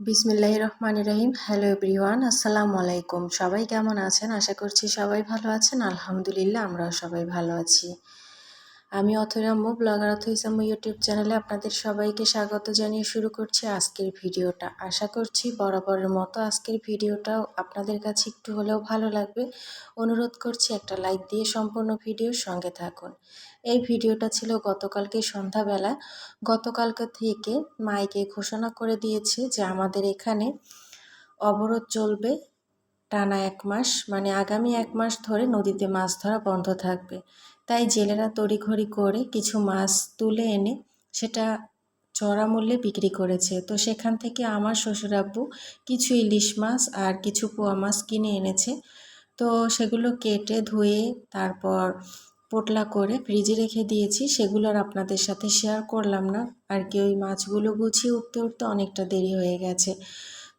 বিসমিল্লাহ রহমান রহিম। Hello everyone, আসসালামু আলাইকুম। সবাই কেমন আছেন? আশা করছি সবাই ভালো আছেন। আলহামদুলিল্লাহ, আমরাও সবাই ভালো আছি। আমি অথরাম্মু ব্লগার অথইসাম্মু ইউটিউব চ্যানেলে আপনাদের সবাইকে স্বাগত জানিয়ে শুরু করছি আজকের ভিডিওটা। আশা করছি বরাবরের মতো আজকের ভিডিওটাও আপনাদের কাছে একটু হলেও ভালো লাগবে। অনুরোধ করছি একটা লাইক দিয়ে সম্পূর্ণ ভিডিওর সঙ্গে থাকুন। এই ভিডিওটা ছিল গতকালকে সন্ধ্যাবেলা। গতকালকে থেকে মাইকে ঘোষণা করে দিয়েছে যে আমাদের এখানে অবরোধ চলবে টানা এক মাস মানে আগামী এক মাস ধরে নদীতে মাছ ধরা বন্ধ থাকবে। তাই জেলেরা তড়িঘড়ি করে কিছু মাছ তুলে এনে সেটা চড়া মূল্যে বিক্রি করেছে। তো সেখান থেকে আমার শ্বশুরাব্বু কিছু ইলিশ মাছ আর কিছু পোয়া মাছ কিনে এনেছে। তো সেগুলো কেটে ধুয়ে তারপর পোটলা করে ফ্রিজে রেখে দিয়েছি। সেগুলো আর আপনাদের সাথে শেয়ার করলাম না। আর কি ওই মাছগুলো গুছিয়ে উঠতে উঠতে অনেকটা দেরি হয়ে গেছে।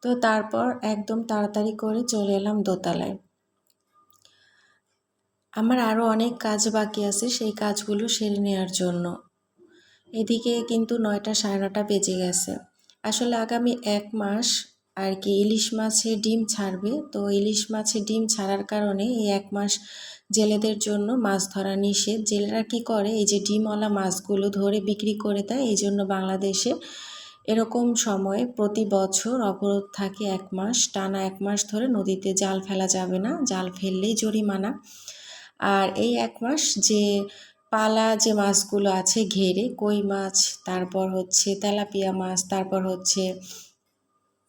তো তারপর একদম তাড়াতাড়ি করে চলে এলাম দোতলায়। আমার আরও অনেক কাজ বাকি আছে সেই কাজগুলো সেরে নেওয়ার জন্য। এদিকে কিন্তু নয়টা সাড়ে নটা বেজে গেছে। আসলে আগামী এক মাস আর কি ইলিশ মাছে ডিম ছাড়বে। তো ইলিশ মাছে ডিম ছাড়ার কারণে এই এক মাস জেলেদের জন্য মাছ ধরা নিষেধ। জেলেরা কি করে? এই যে ডিমওয়ালা মাছগুলো ধরে বিক্রি করে দেয়, এই জন্য বাংলাদেশে এরকম সময় প্রতি বছর অবরোধ থাকে এক মাস। টানা এক মাস ধরে নদীতে জাল ফেলা যাবে না। জাল ফেললেই জরিমানা। আর এই এক মাস যে পালা যে মাছগুলো আছে ঘেরে, কই মাছ, তারপর হচ্ছে তেলাপিয়া মাছ, তারপর হচ্ছে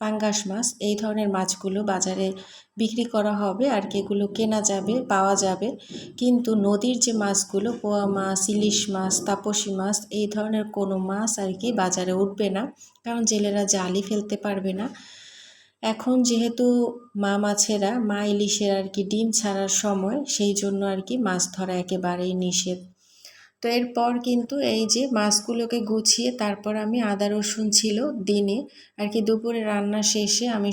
পাঙ্গাস মাছ, এই ধরনের মাছগুলো বাজারে বিক্রি করা হবে আর কি, এগুলো কেনা যাবে, পাওয়া যাবে। কিন্তু নদীর যে মাছগুলো, পোয়া মাছ, ইলিশ মাছ, তাপসী মাছ, এই ধরনের কোনো মাছ আর কি বাজারে উঠবে না। কারণ জেলেরা জালি ফেলতে পারবে না। এখন যেহেতু মা মাছেরা, মা ইলিশের আর কি ডিম ছাড়ার সময়, সেই জন্য আর কি মাছ ধরা একেবারেই নিষেধ। তো এরপর কিন্তু এই যে মাছগুলোকে গুছিয়ে তারপর আমি আদা রসুন ছিল দিনে, আর কি দুপুরে রান্না শেষে আমি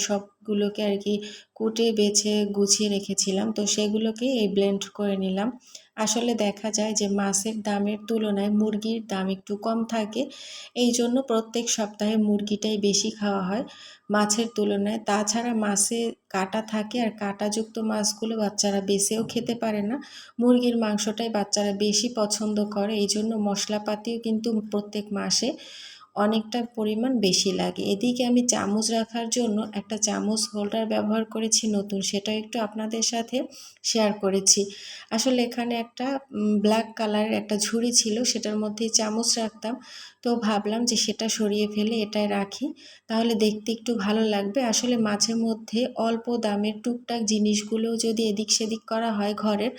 সবগুলোকে আর কি কুটে, বেছে, গুছিয়ে রেখেছিলাম। তো সেগুলোকে এই ব্লেন্ড করে নিলাম। আসলে দেখা যায় যে মাছের দামের তুলনায় মুরগির দাম একটু কম থাকে। এই জন্য প্রত্যেক সপ্তাহে মুরগিটাই বেশি খাওয়া হয় মাছের তুলনায়। তাছাড়া মাছে কাটা থাকে আর কাটাযুক্ত মাছগুলো বাচ্চারা বেছেও খেতে পারে না। মুরগির মাংসটাই বাচ্চারা বেশি পছন্দ করে। এই জন্য মশলাপাতিও কিন্তু প্রত্যেক মাসে অনেকটা পরিমাণ বেশি লাগে। এদিকে আমি চামচ রাখার জন্য একটা চামচ হোল্ডার ব্যবহার করেছি নতুন সেটা একটু আপনাদের সাথে শেয়ার করেছি। আসলে এখানে একটা ব্ল্যাক কালারের একটা ঝুড়ি ছিল, সেটার মধ্যে চামচ রাখতাম। তো ভাবলাম যে সেটা সরিয়ে ফেলে এটাই রাখি, তাহলে দেখতে একটু ভালো লাগবে। আসলে মাঝে মধ্যে অল্প দামের টুকটাক জিনিসগুলোও যদি এদিক সেদিক করা হয় ঘরের,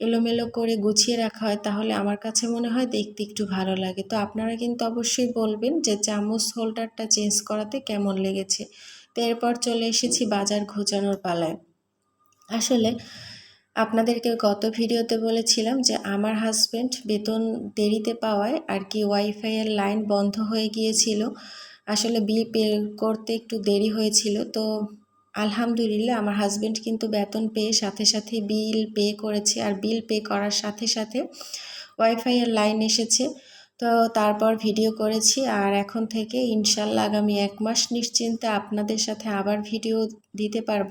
এলোমেলো করে গুছিয়ে রাখা হয়, তাহলে আমার কাছে মনে হয় দেখতে একটু ভালো লাগে। তো আপনারা কিন্তু অবশ্যই বলবেন যে চামচ হোল্ডারটা চেঞ্জ করাতে কেমন লেগেছে। তো এরপর চলে এসেছি বাজার ঘোচানোর পালায়। আসলে আপনাদেরকে গত ভিডিওতে বলেছিলাম যে আমার হাজব্যান্ড বেতন দেরিতে পাওয়ায় আর কি ওয়াইফাইয়ের লাইন বন্ধ হয়ে গিয়েছিল। আসলে বিল পে করতে একটু দেরি হয়েছিল। তো আলহামদুলিল্লাহ আমার হাজব্যান্ড কিন্তু বেতন পেয়ে সাথে সাথে বিল পে করেছে। আর বিল পে করার সাথে সাথে ওয়াইফাইয়ের লাইন এসেছে। তো তারপর ভিডিও করেছি আর এখন থেকে ইনশাল্লাহ আগামী এক মাস নিশ্চিন্তে আপনাদের সাথে আবার ভিডিও দিতে পারব।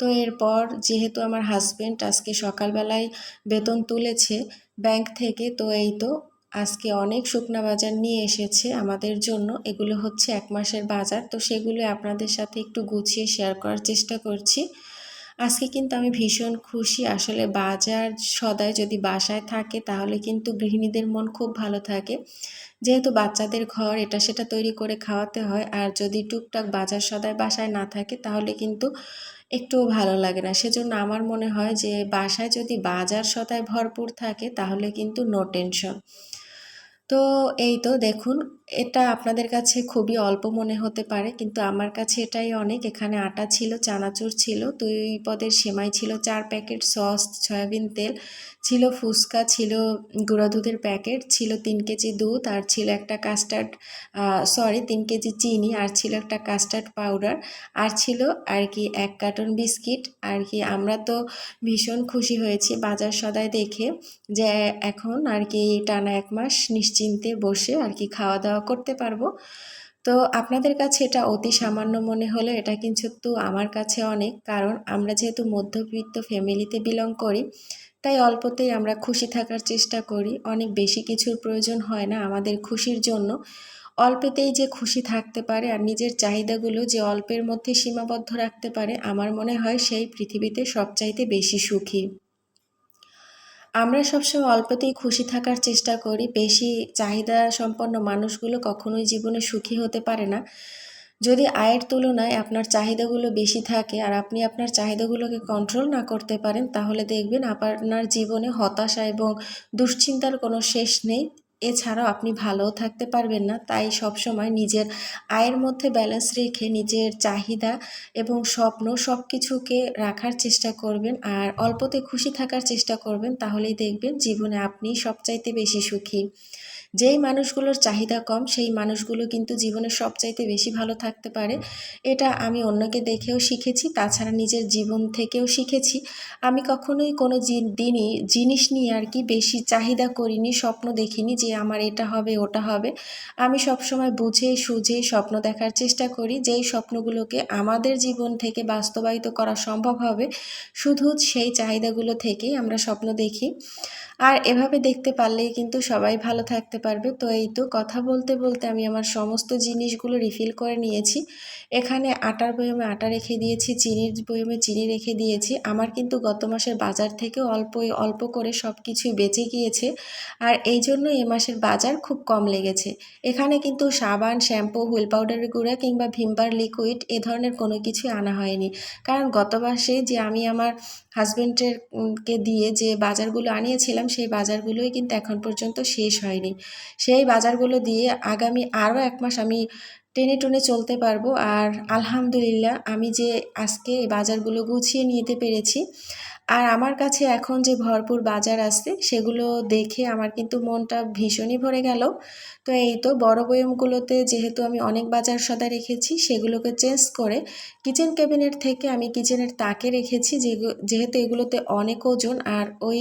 তো এরপর যেহেতু আমার হাজব্যান্ড আজকে সকালবেলায় বেতন তুলেছে ব্যাংক থেকে, তো এই তো আজকে অনেক শুকনা বাজার নিয়ে এসেছে আমাদের জন্য। এগুলো হচ্ছে এক মাসের বাজার, তো সেগুলো আপনাদের সাথে একটু গুছিয়ে শেয়ার করার চেষ্টা করছি। আজকে কিন্তু আমি ভীষণ খুশি। আসলে বাজার সদায় যদি বাসায় থাকে, তাহলে কিন্তু গৃহিণীদের মন খুব ভালো থাকে। যেহেতু বাচ্চাদের ঘর, এটা সেটা তৈরি করে খাওয়াতে হয়। আর যদি টুকটাক বাজার সদায় বাসায় না থাকে, তাহলে কিন্তু একটুও ভালো লাগে না। সেজন্য আমার মনে হয় যে, বাসায় যদি বাজার সদায় ভরপুর থাকে, তাহলে কিন্তু নো টেনশন তো এই তো দেখুন, এটা আপনাদের কাছে খুবই অল্প মনে হতে পারে, কিন্তু আমার কাছে এটাই অনেক। এখানে আটা ছিল, চানাচুর ছিল, দুই পদের সেমাই ছিল, চার প্যাকেট সস, সয়াবিন তেল, ছিল ফুচকা, ছিল গুঁড়া দুধের প্যাকেট, ছিল তিন কেজি দুধ, আর ছিল একটা কাস্টার্ড সরি তিন কেজি চিনি, আর ছিল একটা কাস্টার্ড পাউডার আর ছিল আর কি এক কার্টন বিস্কিট। আর কি আমরা তো ভীষণ খুশি হয়েছি বাজার সদায় দেখে যে এখন আর কি টানা এক মাস নিশ্চিন্তে বসে আর কি খাওয়া দাওয়া করতে পারব। তো আপনাদের কাছে এটা অতি সামান্য মনে হলে এটা কিন্তু আমার কাছে অনেক। কারণ আমরা যেহেতু মধ্যবিত্ত ফ্যামিলিতে বিলং করি, তাই অল্পতেই আমরা খুশি থাকার চেষ্টা করি। অনেক বেশি কিছুর প্রয়োজন হয় না আমাদের খুশির জন্য। অল্পেতেই যে খুশি থাকতে পারে আর নিজের চাহিদাগুলো যে অল্পের মধ্যে সীমাবদ্ধ রাখতে পারে, আমার মনে হয় সেই পৃথিবীতে সবচাইতে বেশি সুখী। আমরা সবসময় অল্পতেই খুশি থাকার চেষ্টা করি। বেশি চাহিদা সম্পন্ন মানুষগুলো কখনোই জীবনে সুখী হতে পারে না। যদি আয়ের তুলনায় আপনার চাহিদাগুলো বেশি থাকে আর আপনি আপনার চাহিদাগুলোকে কন্ট্রোল না করতে পারেন, তাহলে দেখবেন আপনার জীবনে হতাশা এবং দুশ্চিন্তার কোনো শেষ নেই। এছাড়াও আপনি ভালোও থাকতে পারবেন না। তাই সবসময় নিজের আয়ের মধ্যে ব্যালেন্স রেখে নিজের চাহিদা এবং স্বপ্ন সব কিছুকে রাখার চেষ্টা করবেন। আর অল্পতে খুশি থাকার চেষ্টা করবেন, তাহলেই দেখবেন জীবনে আপনি সবচাইতে বেশি সুখী। যেই মানুষগুলোর চাহিদা কম, সেই মানুষগুলো কিন্তু জীবনে সবচাইতে বেশি ভালো থাকতে পারে। এটা আমি অন্যকে দেখেও শিখেছি, তাছাড়া নিজের জীবন থেকেও শিখেছি। আমি কখনোই কোনো দিনই জিনিস নিয়ে আর কি বেশি চাহিদা করিনি, স্বপ্ন দেখিনি যে আমার এটা হবে, ওটা হবে। আমি সবসময় বুঝে সুঝে স্বপ্ন দেখার চেষ্টা করি, যেই স্বপ্নগুলোকে আমাদের জীবন থেকে বাস্তবায়িত করা সম্ভব হবে, শুধু সেই চাহিদাগুলো থেকেই আমরা স্বপ্ন দেখি। আর এভাবে দেখতে পারলেই কিন্তু সবাই ভালো থাকতে পারবে। তো এই তো কথা বলতে বলতে আমি আমার সমস্ত জিনিসগুলো রিফিল করে নিয়েছি। এখানে আটার বয়মে আটা রেখে দিয়েছি, চিনির বয়মে চিনি রেখে দিয়েছি। আমার কিন্তু গত মাসের বাজার থেকে অল্প অল্প করে সব কিছুই বেঁচে গিয়েছে। আর এই জন্য এ মাসের বাজার খুব কম লেগেছে। এখানে কিন্তু সাবান, শ্যাম্পু, হুইল পাউডারের গুঁড়া কিংবা ভিমবার লিকুইড এ ধরনের কোনো কিছুই আনা হয়নি। কারণ গত মাসে যে আমি আমার হাজব্যান্ডের কে দিয়ে যে বাজারগুলো আনিয়েছিলাম সেই বাজারগুলোই কিন্তু এখন পর্যন্ত শেষ হয়নি। সেই বাজারগুলো দিয়ে আগামী আরও এক মাস আমি টেনে টুনে চলতে পারব। আর আলহামদুলিল্লাহ, আমি যে আজকে এই বাজারগুলো গুছিয়ে নিতে পেরেছি আর আমার কাছে এখন যে ভরপুর বাজার আসছে সেগুলো দেখে আমার কিন্তু মনটা ভীষণই ভরে গেল। তো এই তো বড় বয়মগুলোতে যেহেতু আমি অনেক বাজার সদা রেখেছি, সেগুলোকে চেঞ্জ করে কিচেন ক্যাবিনেট থেকে আমি কিচেনের তাকে রেখেছি যেহেতু এগুলোতে অনেক ওজন আর ওই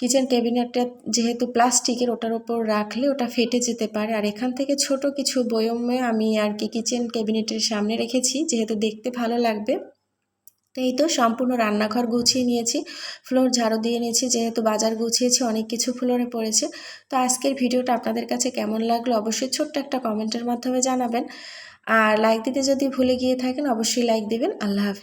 কিচেন ক্যাবিনেটটা যেহেতু প্লাস্টিকের ওটার ওপর রাখলে ওটা ফেটে যেতে পারে। আর এখান থেকে ছোট কিছু বয়মে আমি আর কি কিচেন ক্যাবিনেটের সামনে রেখেছি, যেহেতু দেখতে ভালো লাগবে। তো এই তো সম্পূর্ণ রান্নাঘর গুছিয়ে নিয়েছি। ফ্লোর ঝাড়ু দিয়ে নিয়েছি, যেহেতু বাজার গুছিয়েছি, অনেক কিছু ফ্লোরে পড়েছে। তো আজকের ভিডিওটা আপনাদের কাছে কেমন লাগল অবশ্যই ছোট্ট একটা কমেন্টের মাধ্যমে জানাবেন। আর লাইক দিতে যদি ভুলে গিয়ে থাকেন, অবশ্যই লাইক দেবেন। আল্লাহ হাফিজ।